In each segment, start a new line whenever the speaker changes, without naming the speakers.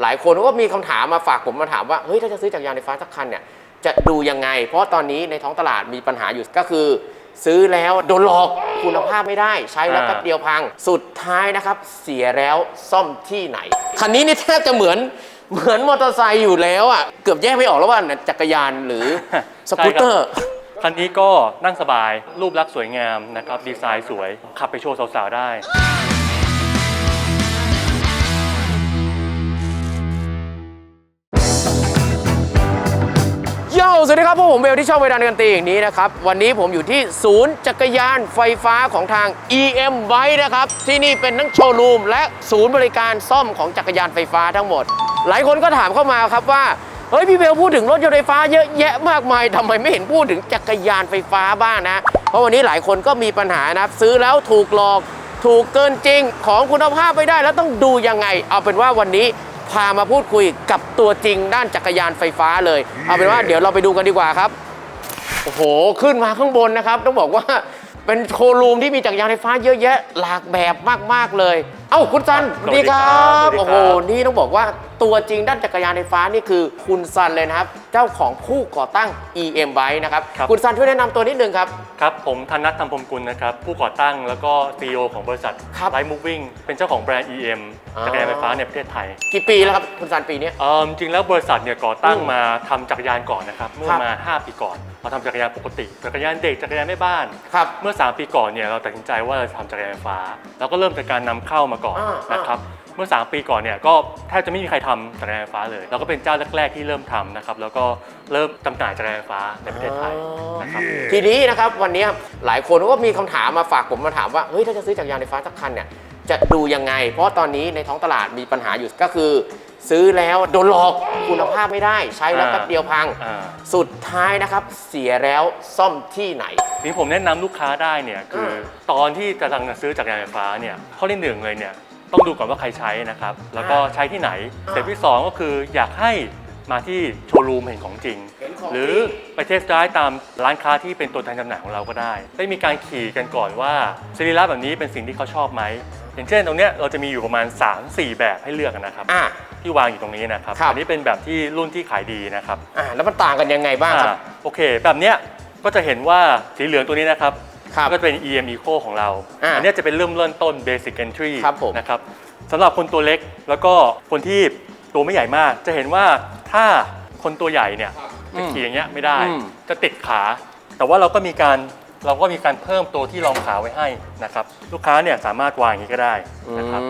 หลายคนก็มีคำถามมาฝากผมมาถามว่าเฮ้ยถ้าจะซื้อจักรยานไฟฟ้าสักคันเนี่ยจะดูยังไง เพราะตอนนี้ในท้องตลาดมีปัญหาอยู่ก็คือซื้อแล้วโดนหลอกคุณภาพไม่ได้ ใช้แล้ว
อ่า
แป๊บเดียวพัง สุดท้ายนะครับ เสียแล้วซ่อมที่ไหน คันนี้นี่แทบจะเหมือนเหมือนมอเตอร์ไซค์อยู่แล้วอะเกือบแยกไม่ออกแล้วว่าเนี่ยจักรยานหรือสกูตเตอร์
คันนี้ก็นั่งสบายรูปลักษณ์สวยงามนะครับดีไซน์สวยขับไปโชว์สาวๆได้
โยสวัสดีครับพวกผมเบลที่ชอบเวลานกันตีอย่างนี้นะครับ วันนี้ผมอยู่ที่ศูนย์จักรยานไฟฟ้าของทาง EM Bike นะครับ ที่นี่เป็นทั้งโชว์รูมและศูนย์บริการซ่อมของจักรยานไฟฟ้าทั้งหมด หลายคนก็ถามเข้ามาครับว่า เฮ้ยพี่เบลพูดถึงรถยนต์ไฟฟ้าเยอะแยะมากมายทำไมไม่เห็นพูดถึงจักรยานไฟฟ้าบ้างนะ เพราะวันนี้หลายคนก็มีปัญหานะครับซื้อแล้วถูกหลอก ถูกเกินจริงของคุณภาพไม่ได้แล้วต้องดูยังไง เอาเป็นว่าวันนี้ พามาพูดคุยกับตัวจริงด้านจักรยานไฟฟ้าเลย เอาเป็นว่าเดี๋ยวเราไปดูกันดีกว่าครับ โอ้โห ขึ้นมาข้างบนนะครับ ต้องบอกว่าเป็นโชว์รูมที่มีจักรยานไฟฟ้าเยอะแยะหลากแบบมากๆเลย เอ้าคุณซันสวัสดีครั
สวั
บ
สดีครับ
โอ้โหนี่ต้องบอกว่าตัวจริงด้านจักรยานไฟฟ้านี่คือคุณซันเลยนะครับ เจ้าของผู้ก่อตั้ง EM Bike นะครับ
ครับ
คุณซันช่วยแนะนำตัวนิดนึงครับ
ครับผมธนัทธรรมพรหมกุลนะครับ ผู้ก่อตั้งแล้วก็ CEO ของบริษัท
ครับ
Light Moving เป็นเจ้าของแบรนด์ EM
อ๋อ
จักรยานไฟฟ้าในประเทศไทย
กี่ปีแล้วครับคุณซันปีเนี้ย
เอิ่มจริงแล้วบริษัทเนี่ยก่อตั้ง
อืม
มาทำจักรยานก่อนนะครับ เมื่อ
ครับ
มา 5 ปีก่อน เราทำจักรยานปกติ จักรยานเด็กจักรยานแม่บ้าน
ครับ
เมื่อ 3 ปีก่อนเนี่ยเราตัดสินใจว่าเราจะทำจักรยานไฟฟ้าแล้วก็เริ่มจากการนำเข้ามาก่อน
อ่า
นะครับเมื่อ 3 ปีก่อนเนี่ยก็แทบจะไม่มีใครทำจักรยานไฟฟ้าเลย เราก็เป็นเจ้าแรกๆที่เริ่มทำนะครับแล้วก็เริ่มจำหน่ายจักรยานไฟฟ้าในประเทศไทยนะครับ
ทีนี้นะครับวันนี้หลายคนก็มีคำถามมาฝากผมมาถามว่าเฮ้ยถ้าจะซื้อจักรยานไฟฟ้าสักคันเนี่ยจะดูยังไง เพราะตอนนี้ในท้องตลาดมีปัญหาอยู่ก็คือ ซื้อแล้วโดนหลอกคุณภาพไม่ได้ใช้แล้ว
อ่า
แป๊บเดียวพัง
อ่า
สุดท้ายนะครับเสียแล้วซ่อมที่ไหน
ทีนี้ผมแนะนำลูกค้าได้เนี่ยคืออตอนที่จะกำลังจะซื้อจักรยานไฟฟ้าเนี่ยข้อที่หนึ่งเลยเนี่ยต้องดูก่อนว่าใครใช้นะครับแล้วก็ใช้ที่ไหน
อ่า
สเต็ปที่สองก็คืออยากให้มาที่โชว์รูมเห็นของจริง
เห็นของ
หรือ
จริง
ไปเทสได้ตามร้านค้าที่เป็นตัวแทนจำหน่ายของเราก็ได้ ได้มีการขี่กันก่อนว่าสรีระแบบนี้เป็นสิ่งที่เขาชอบไหม อย่างเช่นตรงเนี้ยเราจะมีอยู่ประมาณ 3-4 แบบให้เลือกนะครับ
อ่า
ที่วางอยู่ตรงนี้นะครับ
ครับ
อันนี้เป็นแบบที่รุ่นที่ขายดีนะครับ
อ่าแล้วมันต่างกันยังไงบ้างครับ
อ่าโอเค แบบเนี้ยก็จะเห็นว่าสีเหลืองตัวนี้นะครับ
ครับ
ก็จะเป็น EM Eco ของเรา
อ่า
อันเนี้ยจะเป็นเริ่มเริ่มต้น Basic Entry
ครับผม
นะครับสำหรับคนตัวเล็กแล้วก็คนที่ตัวไม่ใหญ่มาก จะเห็นว่าถ้าคนตัวใหญ่เนี่ยจะขี่อย่างเงี้ยไม่ได้
อืม
จะติดขา แต่ว่าเราก็มีการ เราก็มีการเพิ่มตัวที่รองขาไว้ให้นะครับลูกค้าเนี่ยสามารถวางอย่างนี้ก็ได้นะครับ
อื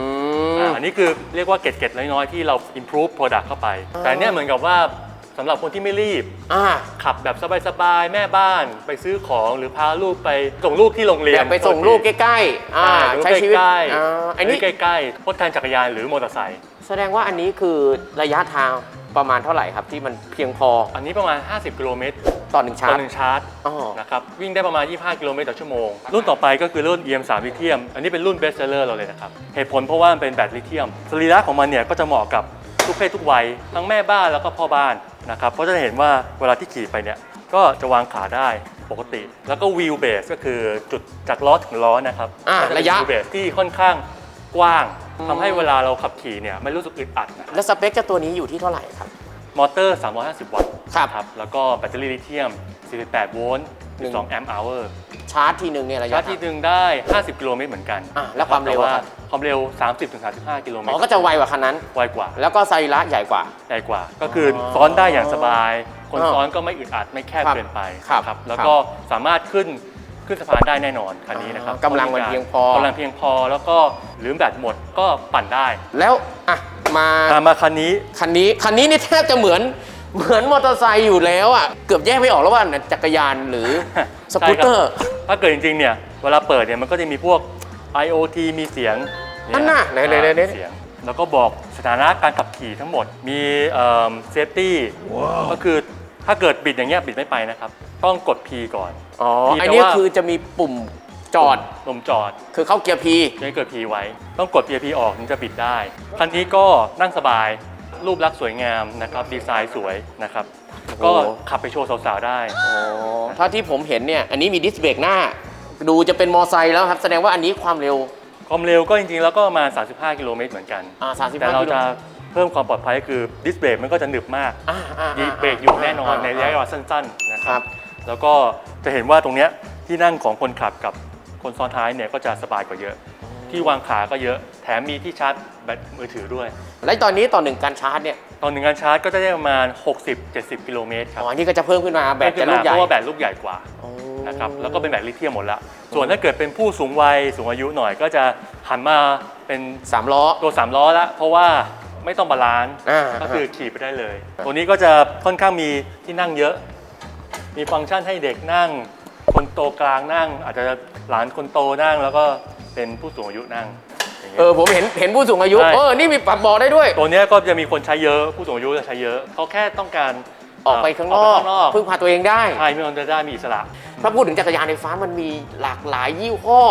อ่ามอันนี้คือเรียกว่าเกร็ดๆน้อยๆที่เรา improve product เข้าไป
อ๋อ
แต่เนี่ยเหมือนกับว่าสำหรับคนที่ไม่รีบ
อ่า
ขับแบบสบายๆ แม่บ้านไปซื้อของหรือพาลูกไปส่งลูกที่โรงเรีย
อนยากไปส่งลูกใกล้ๆอ่า
หรือ
ใช้ชีวิต
ใกล้
อ่า
ๆ
อันนี้
หรือใกล้ๆพดแทนจักรยานหรือมอเตอร์ไซค์
แสดงว่าอันนี้คือระยะทางประมาณเท่าไหร่ครับ ที่มันเพียงพอ
อันนี้ประมาณ 50 กิโลเมตร
ต่อหนึ่งชา
ต่อ
ร์จ
หนึ่งชาร์จ
อ๋อ
นะครับวิ่งได้ประมาณ 25 กิโลเมตรต่อชั่วโมง รุ่นต่อไปก็คือรุ่น EM3 ลิเธียม อันนี้เป็นรุ่น best seller เราเลยนะครับ เหตุผลเพราะว่ามันเป็นแบตลิเธียมสรีระของมันเนี่ยก็จะเหมาะกับทุกเพศทุกวัย ทั้งแม่บ้านแล้วก็พ่อบ้านนะครับเพราะจะเห็นว่าเวลาที่ขี่ไปเนี่ยก็จะวางขาได้ปกติ แล้วก็ wheel base ก็คือจุดจากล้อถึงล้อนะครับ
อ่า
ก็จเป็น
ระยะ
wheel base ที่ค่อนข้าง กว้าง
อืม
ทำให้เวลาเราขับขี่เนี่ยไม่รู้สึกอึดอัดนะ
แล้วสเปคเจ้าตัวนี้อยู่ที่เท่าไหร่ครับ
มอเตอร์ 350 วัตต์
ครับ
ครับ แล้วก็แบตเตอรี่ลิเธียม 48 โวลต์
หนึ่ง
12 แอมป์อเวอร์
ชาร์จทีหนึ่งเนี่ยระ
ชาร์
ยะ
จทีหนึ่งได้ 50 กิโลเมตรเหมือนกัน
อะแล้วความเร็ว
แต่
อะครับ
ความเร็ว 30-35 กิโลเม
อ๋
ต
อ
ร
ก็จะไวกว่าคันนั้น
ไวกว่า
แล้วก็ไซระใหญ่กว่า
ใหญ่กว่า ก็คืออซ้อนได้อย่างสบาย คน
อ๋อ
ซ้อนก็ไม่อึดอัดไม่แคบ
ครับ
เกินไป
ครับ
นะครับแล้ว
ครับ
ก็สามารถขึ้น ขึ้นสะพานได้แน่นอนคันนี้นะครับ
อ๋อกำลังมันเพียงพอ
กำลังเพียงพอแล้วก็หรือแบตหมดก็ปั่นได้
แล้วอะมา
ตามมาคันนี้
คันนี้คันนี้นี่แทบจะเหมือนเหมือนมอเตอร์ไซค์อยู่แล้วอะเกือบแยกไม่ออกแล้วว่าเนี่ยจักรยานหรือสกูตเตอร์
ถ้าเกิดจริงๆเนี่ยเวลาเปิดเนี่ยมันก็จะมีพวก IoT มีเสียงเย
อันน่ะไหนๆๆๆ
อ่ามีเสียงแล้วก็บอกสถานะการขับขี่ทั้งหมดมีเซฟตี้ก็คือถ้าเกิดบิดอย่างเงี้ยบิดไม่ไปนะครับ ต้องกด P ก่อน
อ๋อ
พี่
อันนี้
แปลว่า
คือจะมีปุ่มจอด
ลมจอด
คือเข้าเกียร์ P
ยังเกิด P ไว้ ต้องกด P P ออกถึงจะบิดได้ คันนี้ก็นั่งสบาย รูปลักษณ์สวยงามนะครับ ดีไซน์สวยนะครับ ก็
โอ้
ขับไปโชว์สาวๆได้
อ๋อถ้าที่ผมเห็นเนี่ย อันนี้มีดิสเบรกหน้า ดูจะเป็นมอไซค์แล้วครับ แสดงว่าอันนี้ความเร็ว
ความเร็วก็จริงๆ แล้วก็ประมาณ35 กิโลเมตรเหมือนกัน
อ่า35
แต่เรา
กิโล
จะเพิ่มความปลอดภัยก็คือดิสเบรกมันก็จะหนึบมาก
อ่าอ่า
ยีเบรกอยู่แน่นอนในระยะเวลาสั้นๆนะค
ครั
รับบ แล้วก็จะเห็นว่าตรงเนี้ยที่นั่งของคนขับกับคนซ้อนท้ายเนี่ยก็จะสบายกว่าเยอะ ที่วางขาก็เยอะแถมมีที่ชาร์จแบตมือถือด้วย
และตอนนี้ต่อหนึ่งการชาร์จเนี่ย
ตอนหนึ่งการชาร์จก็จะได้ประมาณ 60-70 กิโลเมตรครับ
อ๋ออันนี้ก็จะเพิ่มขึ้นมาแบตจะลูกใหญ่
เพราะว่าแบตลูกใหญ่กว่า
อ๋อ
นะครับแล้วก็เป็นแบตลิเธียมหมดละส่วนถ้าเกิดเป็นผู้สูงวัยสูงอายุหน่อยก็จะหันมาเป็น
สามล้อ
ตัว3ล้อละเพราะว่าไม่ต้องบาลานซ์
อ่า
ก็คือขี่ไปได้เลย ตัวนี้ก็จะค่อนข้างมีที่นั่งเยอะ มีฟังก์ชันให้เด็กนั่ง คนโตกลางนั่ง อาจจะหลานคนโตนั่ง แล้วก็เป็นผู้สูงอายุนั่งอย่างเงี้
เอยอผมเห็นเห็นผู้สูงอายุ
ใช่
เออนี่มีปรับเบาะได้ด้วย
ตัวเนี้ยก็จะมีคนใช้เยอะผู้สูงอายุจะใช้เยอะเขาแค่ต้องการ
ออกไปข้างน
อ
อ
อก
ก
ไปข้างนอก
พึ่งพาตัวเองได้
ใช่มีคนจะได้มีอิสระ
ถ้าพูดถึงจักรยานไฟฟ้ามันมีหลากหลายยี่ห้อ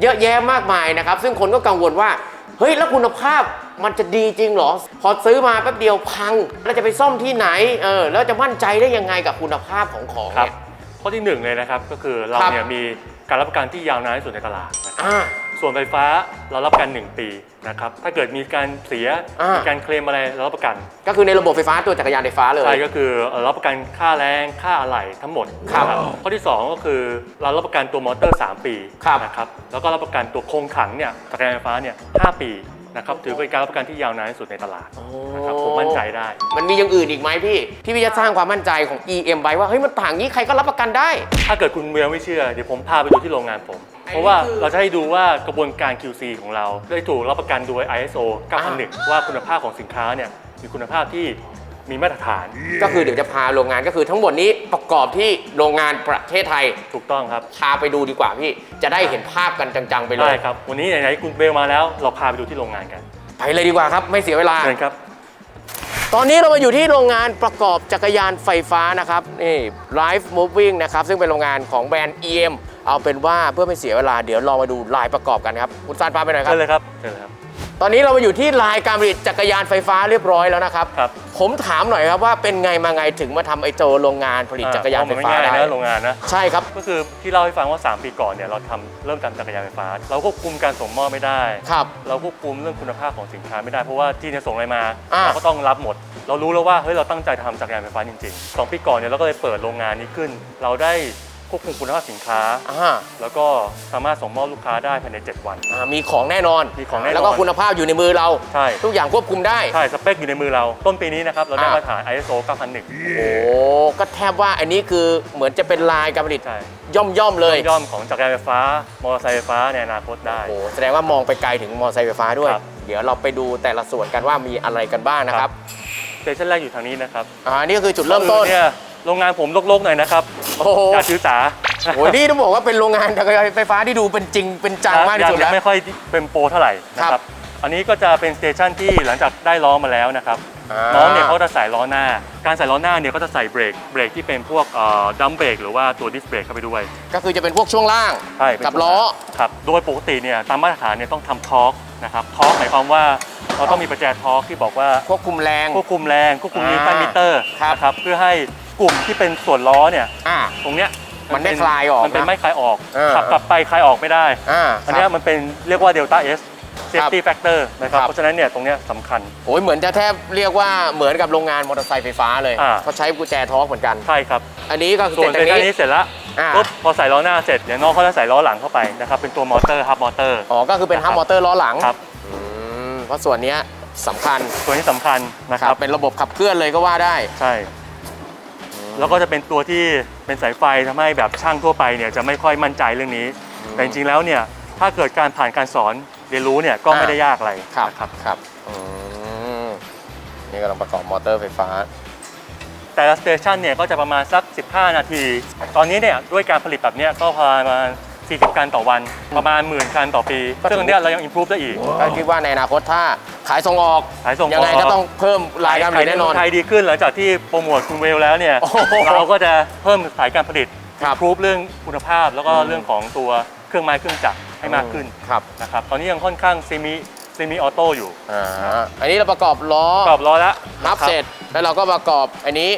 เยอะแยะมากมายนะครับ ซึ่งคนก็กังวลว่า เฮ้ย แล้วคุณภาพมันจะดีจริงเหรอ พอซื้อมาแป๊บเดียวพัง แล้วจะไปซ่อมที่ไหน เออ แล้วจะมั่นใจได้ยังไงกับคุณภาพของของ
ครับ
เนี่ย
ข้อที่หนึ่งเลยนะครับก็คือเรา
ครับ
เนี่ยมีการรับประกันที่ยาวนานที่สุดในตลาดนะครับ
อ่า
ส่วนไฟฟ้าเรารับประกัน 1 ปี นะครับถ้าเกิดมีการเสีย
อ่ามี
มีการเคลมอะไรเรารับประกัน
ก็คือในระบบไฟฟ้าตัวจักรยานไฟฟ้าเลย
ใช่ก็คือเอ่อรับประกันค่าแรงค่าอะไหล่ทั้งหมด
ครับ
นะข้อที่ 2 ก็คือเรารับประกันตัวมอเตอร์ 3 ปี
ครับ
นะครับแล้วก็รับประกันตัวโครงขังเนี่ยจักรยานไฟฟ้าเนี่ย5ปีนะครับถือเป็นการรับประกันที่ยาวนานที่สุดในตลาดนะครับผมมั่นใจได้
มันมีอย่างอื่นอีกไหมพี่ ที่พี่จะสร้างความมั่นใจของ EM ไว้ว่าเฮ้ยมันต่างนี้ใครก็รับประกันได้
ถ้าเกิดคุณเวียไม่เชื่อเดี๋ยวผมพาไปดูที่โรงงานผม เพราะว่าเราจะให้ดูว่ากระบวนการ QC ของเรา ได้ถูกรับประกันโดย ISO 9001 ว่าคุณภาพของสินค้าเนี่ยมีคุณภาพที่มีมาตรฐาน
ก็คือเดี๋ยวจะพาโรงงานก็คือทั้งหมดนี้ประกอบที่โรงงานประเทศไทย
ถูกต้องครับ
พาไปดูดีกว่าพี่จะได้เห็นภาพกันจังๆไปเล
ได้
ย
ครับ วันนี้ไหนๆคุณเบลมาแล้ว เราพาไปดูที่โรงงานกัน
ไปเลยดีกว่าครับ ไม่เสียเวลา
เชิญครับ
ตอนนี้เรามาอยู่ที่โรงงานประกอบจักรยานไฟฟ้านะครับนี่ Life Moving นะครับซึ่งเป็นโรงงานของแบรนด์ EM เอาเป็นว่าเพื่อไม่เสียเวลาเดี๋ยวลองมาดูลายประกอบกันครับคุณซานพาไปหน่อยค
เชิ
รับ
ญเลยครับเชิญเลยครับ
ตอนนี้เรามาอยู่ที่ลายการผลิตจักรยานไฟฟ้าเรียบร้อยแล้วนะครับ
ครับ
ผมถามหน่อยครับว่าเป็นไงมาไงถึงมาทำไอโจโรงงานผลิตจักรยานไฟฟ้า
เอม
ได้
ง่ายๆนะโรงงานนะ
ใช่ครับ
ก็คือที่เล่าให้ฟังว่า 3 ปีก่อนเนี่ยเราทำเริ่มทำจักรยานไฟฟ้า เราควบคุมการส่งมอบไม่ได้
ครับ
เราควบคุมเรื่องคุณภาพของสินค้าไม่ได้ เพราะว่าที่เนี่ยส่งอะไรมา
อ่า
เราก็ต้องรับหมด เรารู้แล้วว่าเฮ้ยเราตั้งใจทำจักรยานไฟฟ้าจริงๆสองปีก่อนเนี่ยเราก็เลยเปิดโรงงานนี้ขึ้น เราได้ ควบคุมคุณภาพสินค้า
อ่า
แล้วก็สามารถส่งมอบลูกค้าได้ภายใน 7 วัน
อ่ามีของแน่นอน
มีของแน่นอน
แล้วก็คุณภาพอยู่ในมือเรา
ใช่
ทุกอย่างควบคุมได้
ใช่ สเปคอยู่ในมือเรา ต้นปีนี้นะครับ เราได้
อ่า
มาตรฐาน ISO 9001
โอ้ ก็แทบว่าอันนี้คือเหมือนจะเป็นลายการผลิต
ใช่
ย่อมย่อมๆเลย
ย่อมของจักรยานไฟฟ้า มอเตอร์ไซค์ไฟฟ้าในอนาคตได้
โอ้ แสดงว่ามองไปไกลถึงมอเตอร์ไซค์ไฟฟ้าด้วย
ครับ
เดี๋ยวเราไปดูแต่ละส่วนกันว่ามีอะไรกันบ้างนะครับ
สเตชันแรกอยู่ทางนี้นะครับ
อ่า นี่ก็คือจุดเริ่มต้น
เนี่ย โรงงานผมลกๆหน่อยนะครับ
โอ้โห
อย่าถือสา
โอ้ยนี่ต้องบอกว่าเป็นโรงงานจักรยานไฟฟ้าที่ดูเป็นจริงเป็นจังมากที่สุด
ยั
แล้ว
งไม่ค่อยเป็นโปรเท่าไหร่นะค
ครั
รับบ อันนี้ก็จะเป็นสเตชันที่หลังจากได้ล้อมาแล้วนะครับ
อ่า
น้องเนี่ยเขาจะใส่ล้อหน้า การใส่ล้อหน้าเนี่ยเขาจะใส่เบรก เบรกที่เป็นพวกดัมเบรกหรือว่าตัวดิสเบรกเข้าไปด้วย
ก็คือจะเป็นพวกช่วงล่าง
ใช่เป็น
กับล้อ
ครับ โดยปกติเนี่ยตามมาตรฐานเนี่ยต้องทำทอร์กนะครับ ทอร์กหมายความว่าเราต้องมีประแจทอร์กที่บอกว่า
ควบคุมแรง
ควบคุมแรง ควบคุม
อ่า
นิวตันมิเตอร์
ครับ
นะครับ เพื่อให้ กลุ่มที่เป็นส่วนล้อเนี่ย
อ่า
ตรงเนี้ย
มันได้
เป็
คลายออก
มันเป็น
นะ
ไม่คลายออก
เออ
ขับกลับไปคลายออกไม่ได้
อ่า
อันเนี้ยมันเป็นเรียกว่าเดลต้าเอสเซฟตี้แฟกเตอร์นะครับ
ครับ
เพราะฉะนั้นเนี่ยตรงเนี้ยสำคัญ
โอ้ยเหมือนจะแทบเรียกว่าเหมือนกับโรงงานมอเตอร์ไซค์ไฟฟ้าเลย
อ่า
เขาใช้กุญแจทอร์กเหมือนกัน
ใช่ครับ
อันนี้ก็คือ
ส่วน
เสร็
เซ
จ
ส
จาก
ชัน
นี้
นี้ เสร็จแล้ว
อ่า
ปุ๊บพอใส่ล้อหน้าเสร็จเดี๋ยวน้องเขาจะใส่ล้อหลังเข้าไปนะครับเป็นตัวมอเตอร์ฮับมอเตอร์
อ๋อก็คือเป็น
ครั
ฮับบมอเตอร์ล้อหลัง
ครับ
อืมเพราะส่วนเนี้ยสำคัญ
ตัวนี้สำคัญนะครับ
เป็นระบบขับเคลื่อนเลยก็ว่าได้
ใช่ แล้วก็จะเป็นตัวที่เป็นสายไฟทำให้แบบช่างทั่วไปเนี่ยจะไม่ค่อยมั่นใจเรื่องนี้ แต่จริงๆแล้วเนี่ยถ้าเกิดการผ่านการสอนเรียนรู้เนี่ยก็ไม่ได้ยากอะไร
ครับ
นะครับ
ครับอืมนี่กำลังประกอบมอเตอร์ไฟฟ้า
แต่ละสเตชันเนี่ยก็จะประมาณสัก 15 นาที ตอนนี้เนี่ยด้วยการผลิตแบบเนี้ยก็ประมาณ40 คันต่อวัน ประมาณหมื่นคันต่อปี
ก็ถือ
ซึ่งอันเนี้ยเรายังอิมพ o ู e ได้อีก
ก็คิดว่าในอนาคตถ้า ขายส่งออก
ขายส่งออก
ยังไงก็ต้องเพิ่มรายการผลิตแน่นอน
ขายใไทยดีขึ้นหลังจากที่โปรโมทคุณเวลแล้วเนี่ย
โอ้โห
เราก็จะเพิ่มสายการผลิต
ครับ
พรูฟเรื่องคุณภาพแล้วก็
อืม
เรื่องของตัวเครื่องไม้เครื่องจักรให้มากขึ้น
ครับ
นะครับตอนนี้ยังค่อนข้างซีมิซีมิออโต้อยู่
อ่าอันนี้เราประกอบล้อ
ประกอบล้อแล้ว
นับเสร็จแล้วเราก็ประกอบอันนี้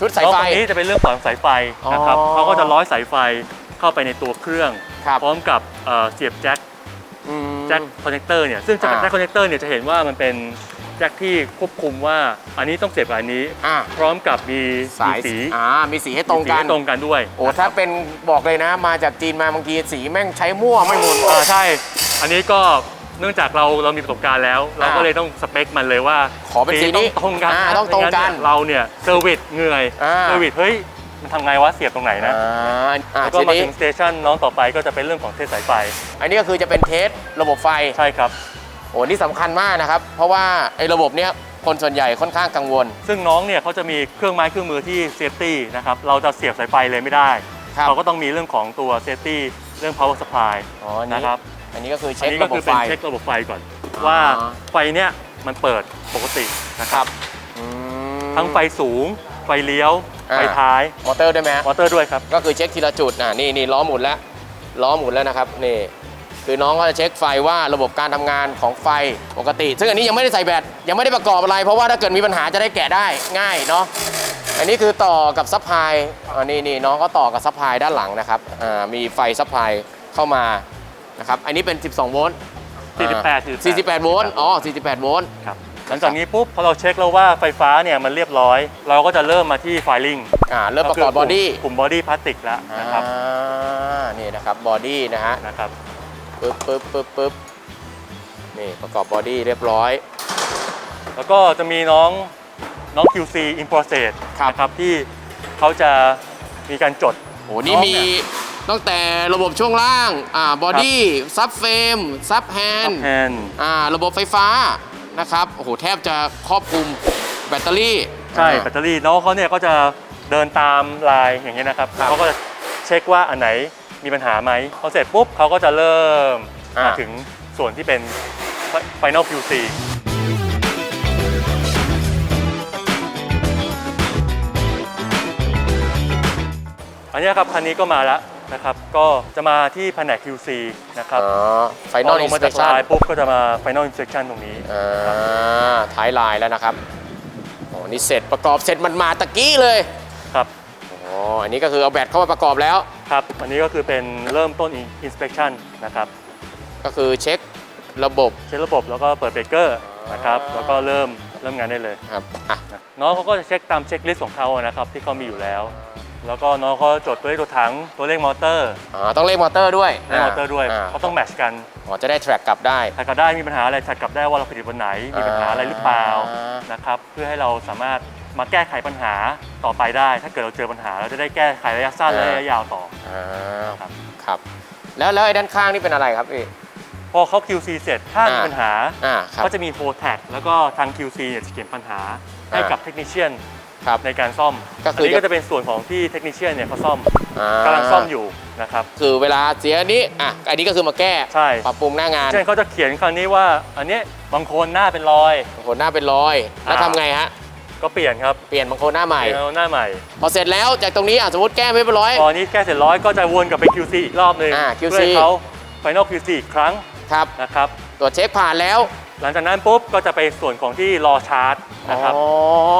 ชุดสาย
ล้อ
ไฟ
ตรงนี้จะเป็นเรื่องของสายไฟนะครับ
อ๋อ
เขาก็จะร้อยสายไฟเข้าไปในตัวเครื่อง
ครับ
พร้อมกับเอ่อเสียบแจ็ค
อืม
แจ็คคอนเนคเตอร์เนี่ยซึ่งแจ็ค
อ่า
แจ็คคอนเนคเตอร์เนี่ยจะเห็นว่ามันเป็นแจ็คที่ควบคุมว่าอันนี้ต้องเสียบกับอันนี้
อ่า
พร้อมกับมี
สาย
มีสี
อ่ามีสีให้ตรงกัน
มีสีให้ตรงกันด้วย
โอ้ถ้าเป็นบอกเลยนะ มาจากจีนมาบางทีสีแม่งใช้มั่วไม่หมด
อ่าใช่ อันนี้ก็เนื่องจากเราเรามีประสบการณ์แล้ว เราก็
อ่า
เลยต้องสเปคมันเลยว่า
ขอเป็นสีนี้
ต้องตรงกัน
อ่า
นะ
ต้องตรงกัน
ไม่เยเราเนี่ยเซอร์วิสเหนื่อย
อ่า
เซอร์วิสเฮ้ย มันทำไงวะเสียบตรงไหนนะ
อ่าอ่า
แล้วก็
ที
มา
นี้
ถึงสเตชันน้องต่อไปก็จะเป็นเรื่องของเทสสายไฟ
อันนี้ก็คือจะเป็นเทสระบบไฟ
ใช่ครับ
โอ้นี่สำคัญมากนะครับ เพราะว่าไอ้ระบบเนี้ยคนส่วนใหญ่ค่อนข้างกังวล
ซึ่งน้องเนี่ยเขาจะมีเครื่องไม้เครื่องมือที่เซฟตี้นะครับเราจะเสียบสายไฟเลยไม่ได้
ครับ
เราก็ต้องมีเรื่องของตัวเซฟตี้เรื่อง power supply
อ๋ออันนี้
นะครับ
อันนี้ก็คือ
อั
เช็
น
ค
นี้ก็
ระบ
คื
บ
อ
ไฟ
เป็นเช็คระบบไฟก่อน ว่า
อ๋อ
ไฟเนี่ยมันเปิดปกตินะค
ค
รั
รับบ อืม
ทั้งไฟสูงไฟเลี้ยว
อ่า
ไฟท้าย
มอเตอร์ด้วยไหมฮะ
มอเตอร์ด้วยครับ
ก็คือเช็คทีละจุดนะนี่นี่ล้อหมุนแล้วล้อหมุนแล้วนะครับนี่คือน้องก็จะเช็คไฟว่าระบบการทำงานของไฟปกติ ซึ่งอันนี้ยังไม่ได้ใส่แบตยังไม่ได้ประกอบอะไร เพราะว่าถ้าเกิดมีปัญหาจะได้แกะได้ง่ายเนาะอันนี้คือต่อกับซัพพลายอันนี้นี่น้องก็ต่อกับซัพพลายด้านหลังนะครับอ่ามีไฟซัพพลายเข้ามานะครับอันนี้เป็น 12 โวลต์
48
48โวลต์อ๋อ48 โวลต์
ครับ หลังจากนี้ปุ๊บพอเราเช็คแล้วว่าไฟฟ้าเนี่ยมันเรียบร้อย เราก็จะเริ่มมาที่ไฟลิง
อ่าเริ่มประกอบบอดี้
กลุ่มบอดี้พลาสติกแล้วนะครับ
อ่านี่นะครับบอดี้นะฮะ
นะครับ
ปึ๊บปึ๊บปึ๊บปึ๊บนี่ประกอบบอดี้เรียบร้อย
แล้วก็จะมีน้องน้อง QC in process
ครับ
นะครับที่เขาจะมีการจด
โอ้นี่มีตั้งแต่ระบบช่วงล่าง อ่า บอดี้ ซับเฟรม ซับแฮน
แฮน
อ่าระบบไฟฟ้า นะครับโอ้โหแทบจะครอบคลุมแบตเตอรี่
ใช่
อ่า
แบตเตอรี่น้องเขาเนี่ยก็จะเดินตามลายอย่างเงี้ยนะครับ
ครับ
เขาก็จะเช็คว่าอันไหนมีปัญหาไหมพอเสร็จปุ๊บเขาก็จะเริ่ม
อ่าม
มาถึงส่วนที่เป็น Final QC อันเนี้ยครับคันนี้ก็มาแล้ว นะครับ ก็จะมาที่แผนก QC นะครับ
อ๋อไฟ
พ
นอ
อ
ล
ล
อิ
ง
นส
มา
เป
จาก
ชัน
ลายปุ๊บก็จะมา Final Inspection ตรงนี้
อ่าท้ายลายแล้วนะครับโอ้นี่เสร็จประกอบเสร็จมันมาตะกี้เลย
ครับ
อ๋ออันนี้ก็คือเอาแบตเข้ามาประกอบแล้ว
ครับ อันนี้ก็คือเป็นเริ่มต้น Inspection นะครับ
ก็คือเช็คระบบ
เช็คระบบแล้วก็เปิดเบรกเกอร์นะครับ แล้วก็เริ่มเริ่มงานได้เลย
ครับอะ
นะน้องเขาก็จะเช็คตามเช็คลิสต์ของเขานะครับที่เขามีอยู่แล้ว แล้วก็น้องเขาจดตัวเลขตัวถังตัวเลขมอเตอร์
อ๋อต้องเลขมอเตอร์ด้วย
เลขมอเตอร์ด้วยาเขาต้องแมทชกัน
อ๋อจะได้ track กลับได้
ถ้าเกิดได้มีปัญหาอะไรถัดกลับได้ว่าเราผลิตวันไหนมีปัญหาอะไรหรือเปล่า
อ่าน
นะครับเพื่อให้เราสามารถมาแก้ไขปัญหาต่อไปได้ ถ้าเกิดเราเจอปัญหาเราจะได้แก้ไขระยะสั้นและระยะยาวต่อ
อ่า
ครับ
ครับ แล้วแล้วไอ้ด้านข้างนี่เป็นอะไรครับพี่
พอเขา QC เสร็จถ้ามี
อ่า
ปัญหา
อ่าครับ
ก็จะมีโ r รแท็กแล้วก็ทาง QC เนี่ยจะเขียนปัญหาให้
อ่ากั
กับเทคนิชเชียน
ครับ
ในการซ่อม
ก็คือ
อันนี้ก็จะเป็นส่วนของที่เทคนิชเชียนเนี่ยเขาซ่อม
อ่ากำ
ลังซ่อมอยู่นะครับ
คือเวลาเสียอันนี้อะอันนี้ก็คือมาแก้
ใช่
ปรับปรุงหน้างาน
เช่นเขาจะเขียนคำนี้ว่า อันเนี้ยบางโคนหน้าเป็นรอย
บางคนหน้าเป็นรอยแล้ว
อ่า
ทำไงฮะ
ก็เปลี่ยนครับ
เปลี่ยนบางคนหน้าใหม่
เปลี่ยนเอาหน้าใหม่
พอเสร็จแล้วจากตรงนี้อะสมมติแก้ไม่เป็นร้อย
พอนี้แก้เสร็จร้อยก็จะวนกลับไป QC อีกรอบหนึ่ง
อ่า QC
เพื่อให้เขา Final QC อีกครั้ง
ครับ
นะครับ
ตรวจเช็คผ่านแล้ว
หลังจากนั้นปุ๊บก็จะไปส่วนของที่รอชาร์จนะครับ
อ๋อ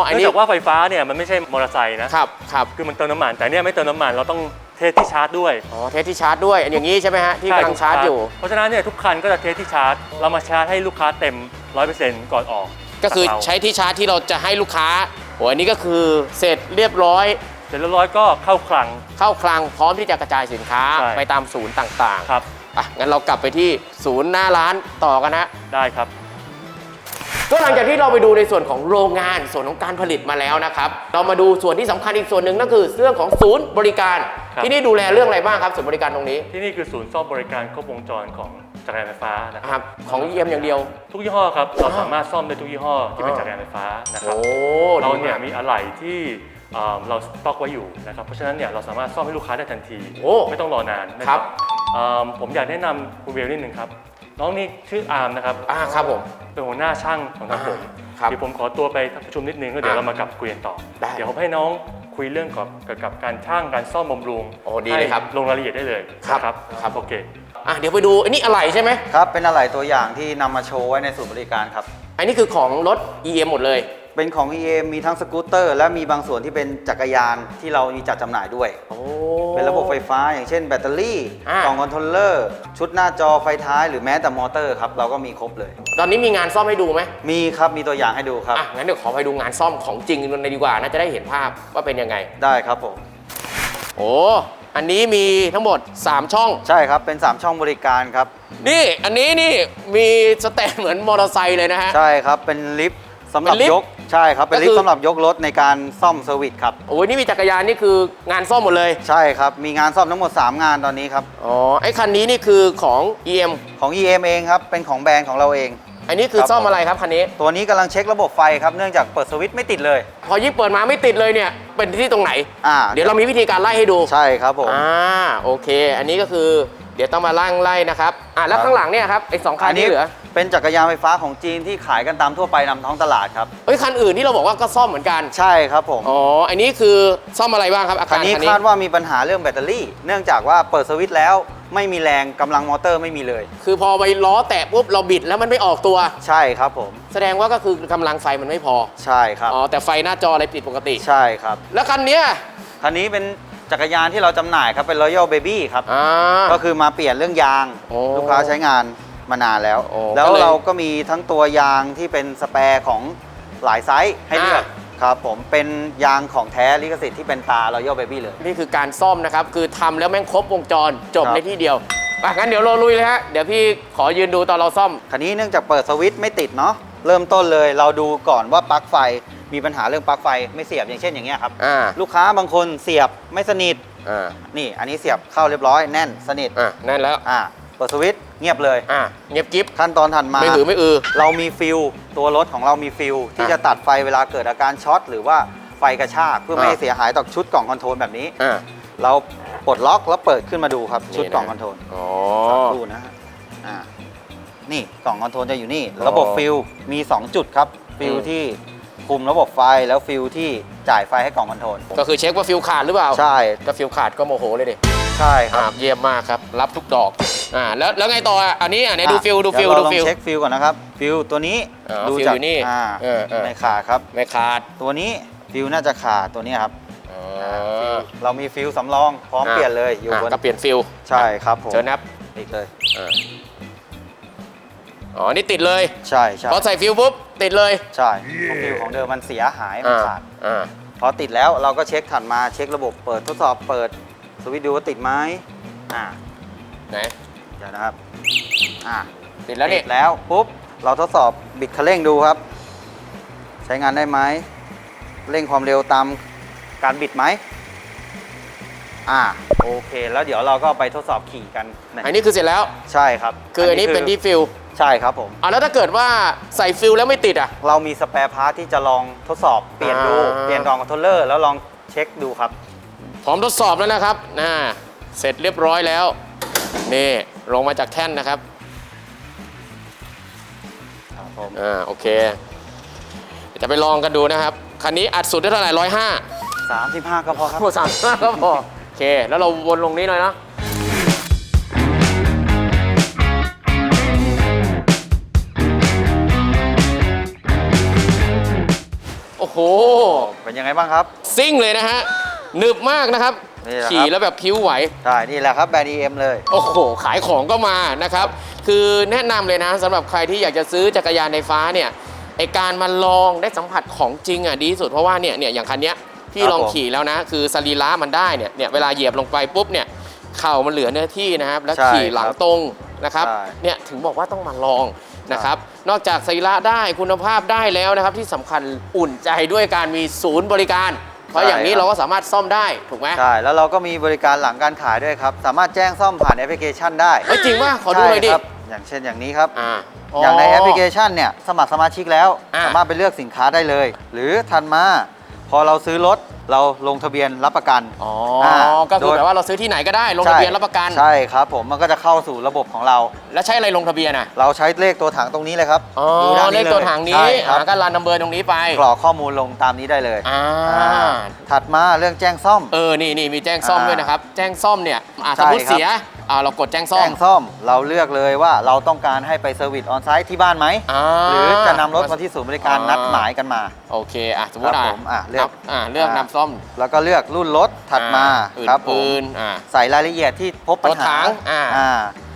อัน
เนื่อง
นี้
จากว่าไฟฟ้าเนี่ยมันไม่ใช่มอเตอร์ไซค์นะครับ
ครับ
คือมันเติมน้ำมันแต่เนี่ยไม่เติมน้ำมันเราต้องเทสที่ชาร์จด้วย
อ๋อเทสที่ชาร์จด้วยอย่างนี้ใช่ไหมฮะที่กำลังชาร์จอยู่
เพราะฉะนั้นเนี่ยทุกคันก็จะเทสที่ชาร์จ เรามาชาร์จให้ลูกค้าเต็ม 100%ก่อนออก
ก็คือ
จากเรา
ใช้ที่ชาร์จที่เราจะให้ลูกค้าโอ้อันนี้ก็คือเสร็จเรียบร้อย
เสร็จเรียบร้อยก็เข้าคลัง
เข้าคลังพร้อมที่จะกระจายสินค้า
ใช่
ไปตามศูนย์ต่าง
ครับ
ๆอะงั้นเรากลับไปที่ศูนย์หน้าร้านต่อกันนะ
ได้ครับ
ก็หลังจากที่เราไปดูในส่วนของโรงงานส่วนของการผลิตมาแล้วนะครับ เรามาดูส่วนที่สำคัญอีกส่วนหนึ่งนั่นคือเรื่องของศูนย์บริการ
ครับ
ที่นี่ดูแลเรื่องอะไรบ้างครับศูนย์บริการตรงนี้
ที่นี่คือศูนย์ซ่อมบริการครบวงจรของจักรยานไฟฟ้านะค
ค
รั
รับบของเยี่ยมอย่างเดียว
ทุกยี่ห้อครับเรา
อ่า
สามารถซ่อมได้ทุกยี่ห้อที่เป็น
อ่า
จักรยานไฟฟ้านะครับ
โอ้
เรา
ดี
เนี่ย
มาก
มีอะไหล่ที่เอ่อเราสต็อกไว้อยู่นะครับเพราะฉะนั้นเนี่ยเราสามารถซ่อมให้ลูกค้าได้ทันที
โอ้
ไม่ต้องรอนานนะค
ครั
รับบ เอิ่มผมอยากแนะนำคุณเวลนิดนึงครับ น้องนี่ชื่ออาร์มนะครับ
อ่าครับผม
เป็นหัวหน้าช่างของทางผม
ครับ
เดี๋ยวผมขอตัวไปประชุมนิดนึงแล้วเดี๋ยว
อะ
เรามากลับคุยกันต่อ
ได้
เดี๋ยวผมให้น้องคุยเรื่องกับเกี่ยวกับการช่างการซ่อมบำรุง
โอ้ดีเลยครับ
ให้ลงรายละเอียดได้เลย
ครับ
นะครับ
ครับ
โอเค
อะเดี๋ยวไปดูอันนี้อะไรใช่ไหม
ครับ เป็นอะไหล่ตัวอย่างที่นำมาโชว์ไว้ในศูนย์บริการครับ
อันนี้คือของรถ EM หมดเลย
เป็นของ EM มีทั้งสกูตเตอร์ และมีบางส่วนที่เป็นจักรยานที่เรามีจัดจำหน่ายด้วย
โอ้
เป็นระบบไฟฟ้าอย่างเช่นแบตเตอรี่
อ่า ก
ล่องคอนโทรลเลอร์ชุดหน้าจอไฟท้ายหรือแม้แต่มอเตอร์ครับ เราก็มีครบเลย
ตอนนี้มีงานซ่อมให้ดูไหม
มีครับมีตัวอย่างให้ดูครับ
อะงั้นเดี๋ยวขอไปดูงานซ่อมของจริงกันเลยดีกว่าน่าจะได้เห็นภาพว่าเป็นยังไง
ได้ครับผม
โอ้อันนี้มีทั้งหมด 3 ช่อง
ใช่ครับเป็น 3 ช่องบริการครับ
นี่ อันนี้นี่มีสแตนเหมือนมอเตอร์ไซค์เลยนะฮะ
ใช่ครับเป็นลิฟต์สำหรับ
เป็นลิฟต์
ยก ใช่ครับ เป็น
ก็
ลิฟ
คือ
ต์สำหรับยกรถในการซ่อมเซอร์วิสครับ
โอ้ยนี่มีจักรยานนี่คืองานซ่อมหมดเลย
ใช่ครับ มีงานซ่อมทั้งหมด 3 งานตอนนี้ครับ
อ๋อ ไอ้คันนี้นี่คือของ EM
ของ EM เองครับ เป็นของแบรนด์ของเราเอง
อันนี้คือ
ครับ
ซ่อมอะไรครับคันนี้
ตัวนี้กำลังเช็คระบบไฟครับ เนื่องจากเปิดสวิตช์ไม่ติดเลย
พอยิ่งเปิดมาไม่ติดเลยเนี่ย เป็นที่ตรงไหน
อ่า
เดี๋ยวเรามีวิธีการไล่ให้ดู
ใช่ครับผม
อ่า โอเค อันนี้ก็คือ เดี๋ยวต้องมาล่างไล่นะครับอ่าแล้ว
ครับ
ข้างหลังเนี่ยครับไอ้สองคัน
อันนี้
ที่เหลือ
เป็นจักรยานไฟฟ้าของจีนที่ขายกันตามทั่วไปนำท้องตลาดครับ
เฮ้ยคันอื่นที่เราบอกว่าก็ซ่อมเหมือนกัน
ใช่ครับผม
อ๋ออันนี้คือซ่อมอะไรบ้างครับอา
คั
การ
นนี้
คันนี้
คาดว่ามีปัญหาเรื่องแบตเตอรี่ เนื่องจากว่าเปิดสวิตช์แล้วไม่มีแรงกำลังมอเตอร์ไม่มีเลย
คือพอไปล้อแตะปุ๊บเราบิดแล้วมันไม่ออกตัว
ใช่ครับผม
แสดงว่าก็คือกำลังไฟมันไม่พอ
ใช่ครับ
อ๋อแต่ไฟหน้าจออะไรผิดปกติ
ใช่ครับ
แล้วคันเนี้ย
คันนี้เป็น จักรยานที่เราจำหน่ายครับเป็น Royal Baby ครับ
อ่า
ก็คือมาเปลี่ยนเรื่องยาง
โอ้
ลูกค้าใช้งานมานานแล้ว
โอ้
แล้ว
ก็เลย
เราก็มีทั้งตัวยางที่เป็นสแปร์ของหลายไซส์ให้เลือก
อ่
ครับผมเป็นยางของแท้ลิขสิทธิ์ที่เป็นตา Royal Baby เลย
นี่คือการซ่อมนะครับ คือทำแล้วแม่งครบวงจรจบ
ครับ
ในที่เดียวอะงั้นเดี๋ยวเราลุยเลยฮะ เดี๋ยวพี่ขอยืนดูตอนเราซ่อม
คันนี้เนื่องจากเปิดสวิตช์ไม่ติดเนาะเริ่มต้นเลยเราดูก่อนว่าปลั๊กไฟ มีปัญหาเรื่องปลั๊กไฟไม่เสียบอย่างเช่นอย่างเงี้ยครับ
อ่า
ลูกค้าบางคนเสียบไม่สนิท
อ่า
นี่อันนี้เสียบเข้าเรียบร้อยแน่นสนิท
อะนั่นแล้ว
อ่าเปิดสวิตช์เงียบเลย
อะเงียบกิ๊บ
ขั้นตอนถัดมา
ไม่หือไม่อือ
เรามีฟิลตัวรถของเรามีฟิลที่
อะ
จะตัดไฟเวลาเกิดอาการช็อตหรือว่าไฟกระชากเพื่อไม่
อะ
ให้เสียหายต่อชุดกล่องคอนโทรลแบบนี้
อ่า
เราปลดล็อกแล้วเปิดขึ้นมาดูครับชุด
นี่นะ
กล่องคอนโทรล
อ๋อ
สักครู่นะฮะอ่านี่กล่องคอนโทรลจะอยู่นี่
อ๋อ
ระบบฟิลมี 2 จุดครับ ฟิล
อืม
ที่ คุมระบบไฟแล้วฟิลที่จ่ายไฟให้กล่องคอนโทรล
ก็คือเช็คว่าฟิวขาดหรือเปล่า
ใช่
ถ้าฟิวขาดก็โมโหเลยดิ
ใช่ค
อ่า
รับ
เยี่ยมมากครับ รับทุกดอกอ่าแล้วแล้วไงต่ออะอันนี้อะไหนดูฟิวดูฟิว
เย
ดู
เราลอง
ฟิว
เช็คฟิลก่อนนะครับฟิลตัวนี้
อ๋อ
ดู
ฟิล
จาก
อยู่นี่
อ่า
เออเออ
ในขาครับ
ไม่ขาด
ตัวนี้ฟิลน่าจะขาดตัวนี้ครับ
อ๋อ
เรามีฟิลสำรองพร้อม
อะ
เปลี่ยนเลยอยู่
อะ
บน
ก็เปลี่ยนฟิว
ใช่ครับผม
เชิญนับ
ติดเลย
อ่า อ๋อ นี่ติดเลย
ใช่ใช่
พอใส่ฟิวปุ๊บติดเลย
ใช่เพราะฟิลของเดิมมันเสียหายมัน
อ่า
ขาด
อ่า
พอติดแล้วเราก็เช็คถัดมาเช็คระบบเปิดทดสอบเปิดสวิตช์ดูว่าติดไหมอ่า
ไหน
เดี๋ยวนะครับอ่า
ติดแล้วนี่
ติดแล้วปุ๊บเราทดสอบบิดคันเร่งดูครับ ใช้งานได้ไหมเร่งความเร็วตามการบิดไหมอ่าโอเค แล้วเดี๋ยวเราก็ไปทดสอบขี่กันนะ
อันนี้คือเสร็จแล้ว
ใช่ครับ
คืออันนี้เป็นที่ฟิว
ใช่ครับผม
อะแล้วถ้าเกิดว่าใส่ฟิลแล้วไม่ติดอะ
เรามีสแปร์พาร์ทที่จะลองทดสอบเปลี่ยนดู
อ่า
เปลี่ยนกล่องคอนโทรลเลอร์แล้วลองเช็คดูครับ
พร้อมทดสอบแล้วนะครับน่าเสร็จเรียบร้อยแล้ว นี่ลงมาจากแท่นนะครับ
ครับผม
อ่าโอเคจะไปลองกันดูนะครับ คันนี้อัดสุดได้เท่าไหร่ร้อยห้า
35 ก็พอครับ
โอ้สามห้าก็พอโอเค แล้วเราวนลงนี้หน่อยนะ
เป็นยังไงบ้างครับ
ซิ่งเลยนะฮะหนึบมากนะครับ
นี่แหละครับ
ขี่แล้วแบบพิ้วไหว
ใช่นี่แหละครับแบรนด์ EM เลย
โอ้โห ขายของก็มานะครับ คือแนะนำเลยนะสำหรับใครที่อยากจะซื้อจักรยานไฟฟ้าเนี่ยไอการมาลองได้สัมผัสของจริงอะดีที่สุดเพราะว่าเนี่ยเนี่ยอย่างคันเนี้ยพี่
ครับ
ลอง
ผม
ขี่แล้วนะ คือสรีระมันได้เนี่ยเนี่ยเวลาเหยียบลงไปปุ๊บเนี่ยเข่ามันเหลือเนื้อที่นะครับ แล้ว
ใช่
ขี่หลัง
ครับ
ตรงนะครับ
ใช่
เนี่ยถึงบอกว่าต้องมาลอง นะครับ นอกจากสรีระได้คุณภาพได้แล้วนะครับ ที่สำคัญอุ่นใจด้วยการมีศูนย์บริการ เพราะอย่างนี้เราก็สามารถซ่อมได้ถูกไหม
ใช่ แล้วเราก็มีบริการหลังการขายด้วยครับ สามารถแจ้งซ่อมผ่านแอปพลิเคชันได้
เฮ้ยจริงป่ะขอดูหน่อยดิ
ใช่ครับอย่างเช่นอย่างนี้ครับ
อ่า
อย่างในแอปพลิเคชันเนี่ยสมัครสมาชิกแล้ว
อะ
สามารถไปเลือกสินค้าได้เลย หรือทันมาพอเราซื้อรถ เราลงทะเบียนรับประกัน
อ๋ออาก็คือ
โดย
แบบว่าเราซื้อที่ไหนก็ได้ลงทะเบียนรับประกัน
ใช่ครับผมมันก็จะเข้าสู่ระบบของเรา
แล้วใช้อะไรลงทะเบียนอะ
เราใช้เลขตัวถังตรงนี้เลยครับ
อ๋อ
ดูด้าน
เล
นี้
ขตัวถังนี้
ใช่ค
อ่า
รับ
ก็รันนัมเบอร์ตรงนี้ไป
กรอกข้อมูลลงตามนี้ได้เลย
อ่า
อ่าถัดมาเรื่องแจ้งซ่อม
เออนี่นี่มีแจ้งซ่อม
อ่า
ด้วยนะครับ แจ้งซ่อมเนี่ยอ่าส
ใช่
มมติ
ครับ
เสียอ่าเรากดแจ้งซ่อ
แจ้
ม
งซ่อมเราเลือกเลยว่าเราต้องการให้ไปเซอร์วิสออนไซต์ที่บ้านไหม
อ่า
หรือจะนำรถมาที่ศูนย์บริการ
อ่านั
นัดหมายกันมา
โอเคอะสมมติ
ครับ
อะ
ผมอะเลือก
นับอ่าเลือกนำซ่อม
แล้วก็เลือกรุ่นรถถัดมา
อ่
ครับผม
อื่นๆอ่า
ใส่รายละเอียดที่พบปัญ
ตัวถั
หาง
อ่า
อ่า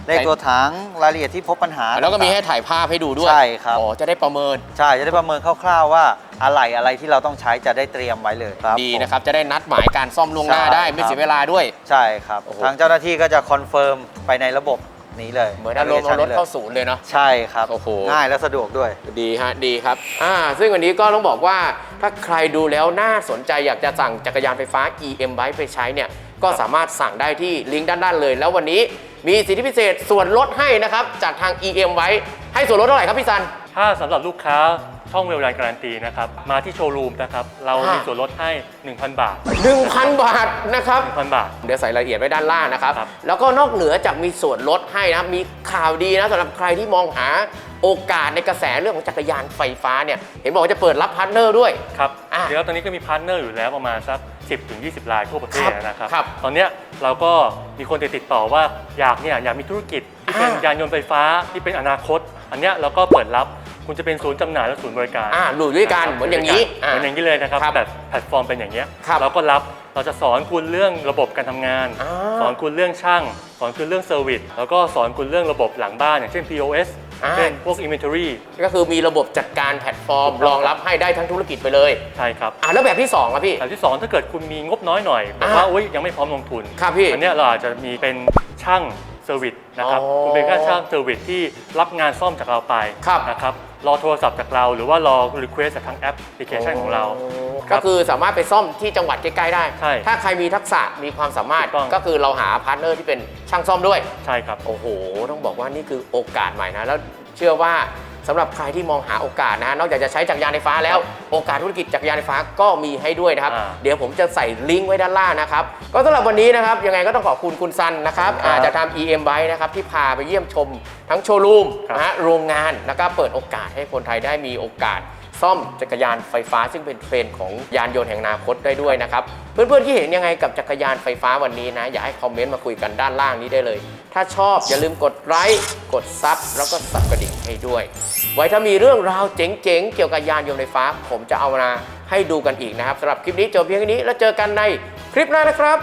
เลข
ใส่
ตัวถังรายละเอียดที่พบปัญหา
แล้วก็มีให้ถ่ายภาพให้ดูด้วย
ใช่ครับ
อ๋อจะได้ประเมิน
ใช่จะได้ประเมินคร่าวๆว่าอะไรอะไรที่เราต้องใช้จะได้เตรียมไว้เลยครับ
ดี
ผม
นะครับ จะได้นัดหมายการซ่อมล่วงหน้า
ใช่
ได้ไม่
ครับ
เสียเวลาด้วย
ใช่ครับ
โอ้โห
ทางเจ้าหน้าที่ก็จะคอนเฟิร์มไปในระบบ นี้เลย
เหมือนอารมณ์เอารถเข้าศูนย์เลยเนาะ
ใช่ครับ
โอ้โห
ง่ายและสะดวกด้วย
ดีฮะ ดีครับ อ่า ซึ่งวันนี้ก็ต้องบอกว่าถ้าใครดูแล้วน่าสนใจอยากจะสั่งจักรยานไฟฟ้า EM Bike ไปใช้เนี่ย ก็สามารถสั่งได้ที่ลิงก์ด้านๆเลย แล้ววันนี้มีสิทธิพิเศษส่วนลดให้นะครับ จากทาง EM ไว้ให้ส่วนลดเท่าไหร่ครับพี่ซัน
ถ้าสำหรับลูกค้า ช่องเวลแลนการันตีนะครับ มาที่โชว์รูมนะครับ เรา
ฮะ
มีส่วนลดให้ 1,000 บาท
1,000 บาทนะครับ
1,000 บาท
เดี๋ยวใส่รายละเอียดไว้ด้านล่างนะครับ
ครับ
แล้วก็นอกเหนือจากมีส่วนลดให้นะครับ มีข่าวดีนะสำหรับใครที่มองหาโอกาสในกระแสเรื่องของจักรยานไฟฟ้าเนี่ย เห็นบอกว่าจะเปิดรับพาร์ทเนอร์ด้วย
ครับ
อะ
เดี๋ยวตอนนี้ก็มีพาร์ทเนอร์อยู่แล้วประมาณสัก 10ถึง20 รายทั่วประเทศ
ครับ
นะครับ
ครับ
ตอนเนี้ยเราก็มีคนติดต่อว่าอยากเนี่ยอยากมีธุรกิจที่เป็น
อะ
ยานยนต์ไฟฟ้าที่เป็นอนาคต อันเนี้ยเราก็เปิดรับ คุณจะเป็นศูนย์จำหน่ายและศูนย์บริการ
อ่าอยู่ด้วยกันะ
ครับ
เหมือนอย่างนี้
เหมือนอย่างนี้เลยนะครับ
ครับ
แบบแพลตฟอร์มเป็นอย่างเงี้ย
ครับ
เราก็รับเราจะสอนคุณเรื่องระบบการทำงาน
อ่า
สอนคุณเรื่องช่าง สอนคุณเรื่องเซอร์วิสแล้วก็สอนคุณเรื่องระบบหลังบ้านอย่างเช่น POS
อ่า
เช่นพวก Inventory
ก็คือมีระบบจัดการแพลตฟอร์ม
ถูกต้อง
รองรับให้ได้ทั้งธุรกิจไปเลย
ใช่ครับ
อ่าแล้วแบบที่2ครับพี่
แบบที่2ถ้าเกิดคุณมีงบน้อยหน่อยแบบ
อ่า
ว่าอุ๊ยยังไม่พร้อมลงทุน
ครับพี่
อันเนี้ยเราอาจจะมีเป็นช่างเซอร์วิสนะครับ
อ๋อ
คุณเป็นแค่ช่างเซอร์วิสที่รับงานซ่อมจากเราไป
ครับ
นะครับ รอโทรศัพท์จากเรา หรือว่ารอรีเควสจากทางแอปพลิเคชันของเรา
ก็คือสามารถไปซ่อมที่จังหวัดใกล้ๆได้
ใช่
ถ้าใครมีทักษะมีความสามารถ
ถูกต้อง
ก็คือเราหาพาร์ทเนอร์ที่เป็นช่างซ่อมด้วย
ใช่ครับ
โอ้โห ต้องบอกว่านี่คือโอกาสใหม่นะ แล้วเชื่อว่า สำหรับใครที่มองหาโอกาสนะนอกจากจะใช้จักรยานไฟฟ้าแล้ว โอกาสธุรกิจจักรยานไฟฟ้าก็มีให้ด้วยนะครับ
อ่า
เดี๋ยวผมจะใส่ลิงก์ไว้ด้านล่างนะครับ ก็สำหรับวันนี้นะครับ ยังไงก็ต้องขอบคุณคุณซันนะครับ
ครับ
อาจจะทำ EM Bike นะครับ ที่พาไปเยี่ยมชมทั้งโชว์รูม
ครับ
นะฮะโรงงาน แล้วก็เปิดโอกาสให้คนไทยได้มีโอกาส ซ่อมจักรยานไฟฟ้า ซึ่งเป็นเทรนด์ของยานยนต์แห่งอนาคตได้ด้วยนะครับ เพื่อนๆที่เห็นยังไงกับจักรยานไฟฟ้าวันนี้นะ อยากให้คอมเมนต์มาคุยกันด้านล่างนี้ได้เลย ถ้าชอบอย่าลืมกดไลค์กดซับแล้วก็สับกระดิ่งให้ด้วย ไว้ถ้ามีเรื่องราวเจ๋งๆ เกี่ยวกับยานยนต์ไฟฟ้า ผมจะเอามาให้ดูกันอีกนะครับสำหรับคลิปนี้จบเพียงแค่นี้แล้วเจอกันในคลิปหน้านะครับ